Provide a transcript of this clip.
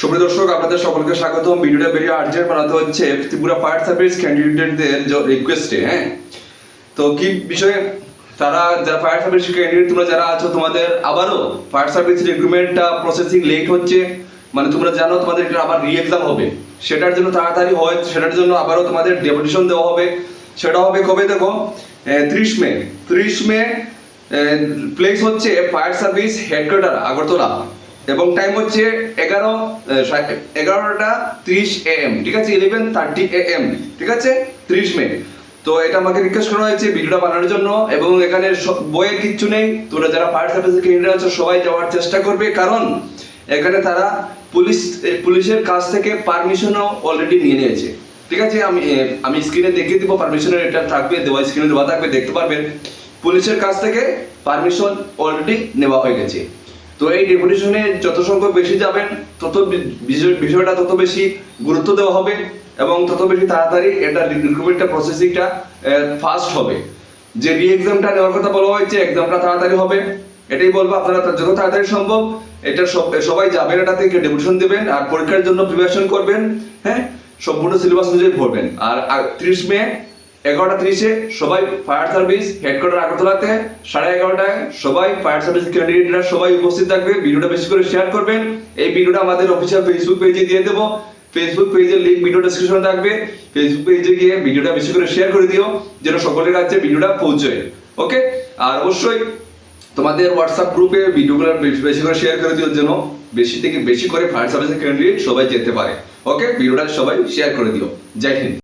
সুপ্রিয় দর্শক, আপনাদের সকলকে স্বাগতম। ভিডিওটা বেরিয়ে আর্জেন্ট বানাতে হচ্ছে ত্রিপুরা ফায়ার সার্ভিস ক্যান্ডিডেটদের রিকোয়েস্টে হ্যাঁ? তো কি বিষয়ে তারা, যারা ফায়ার সার্ভিস ক্যান্ডিডেট তোমরা যারা আছো, তোমাদের আবারও ফায়ার সার্ভিস রিক্রুটমেন্টটা প্রসেসিং লেট হচ্ছে। মানে তোমরা জানো, তোমাদের এটা আবার রি এক্সাম হবে। সেটার জন্য তাড়াতাড়ি হয়, সেটার জন্য আবারও তোমাদের ডেপুটেশন দেওয়া হবে। সেটা হবে কবে দেখো? ত্রিশ মে। ত্রিশ মে প্লেস হচ্ছে ফায়ার সার্ভিস হেডকোয়ার্টার আগরতলা। এবং টাইম হচ্ছে এগারো এগারোটা ত্রিশ এ এম ঠিক আছে? ইলেভেন থার্টি এ এম ঠিক আছে? ত্রিশ মে তো এটা আমাকে রিকোয়েস্ট করা হয়েছে ভিডিওটা বানানোর জন্য এবং এখানে বইয়ের কিচ্ছু নেই। তোমরা যারা ফায়ার সার্ভিসের ক্যান্ডিডেট আছো, সবাই যাওয়ার চেষ্টা করবে। কারণ এখানে তারা পুলিশ পুলিশের কাছ থেকে পারমিশনও অলরেডি নিয়ে নিয়েছে। ঠিক আছে? আমি আমি স্ক্রিনে দেখিয়ে দিব পারমিশনের এটা থাকবে, দেওয়া স্ক্রিনে দেওয়া থাকবে, দেখতে পারবেন। পুলিশের কাছ থেকে পারমিশন অলরেডি নেওয়া হয়ে গেছে। তো এই ডেপুটেশনে যত সংখ্যক বেশি যাবেন, তত বিষয়টা তত বেশি গুরুত্ব দেওয়া হবে এবং তত বেশি তাড়াতাড়ি এটা রিক্রুটমেন্টটা প্রসেসিংটা ফাস্ট হবে। যে রি এক্সামটা নেওয়ার কথা বলা হয়েছে এক্সামটা তাড়াতাড়ি হবে। এটাই বলব, আপনারা যত তাড়াতাড়ি সম্ভব এটা সবাই যাবেন এটা থেকে ডেপুটেশন দেবেন আর পরীক্ষার জন্য প্রিপারেশন করবেন হ্যাঁ? সম্পূর্ণ সিলেবাস অনুযায়ী পড়বেন আর ত্রিশ মে এগারোটা তিরিশে সবাই ফায়ার সার্ভিস হেডকোয়ার্টার আগরতলাতে, সাড়ে এগারোটায় সবাই ফায়ার সার্ভিস ক্যান্ডিডেটরা সবাই উপস্থিত থাকবে। ভিডিওটা বেশি করে শেয়ার করবেন। এই ভিডিওটা আমাদের অফিসিয়াল ফেসবুক পেজে দিয়ে দেবো। ফেসবুক পেজের লিঙ্ক ভিডিও ডেসক্রিপশনে থাকবে। ফেসবুক পেজে গিয়ে ভিডিওটা বেশি করে শেয়ার করে দিও, যেন সকলের কাছে ভিডিওটা পৌঁছয়। ওকে আর অবশ্যই তোমাদের হোয়াটসঅ্যাপ গ্রুপে ভিডিওগুলো বেশি করে শেয়ার করে দিও, যেন বেশি থেকে বেশি করে ফায়ার সার্ভিসের ক্যান্ডিডেট সবাই যেতে পারে। ওকে ভিডিওটা সবাই শেয়ার করে দিও। জয় হিন্দ।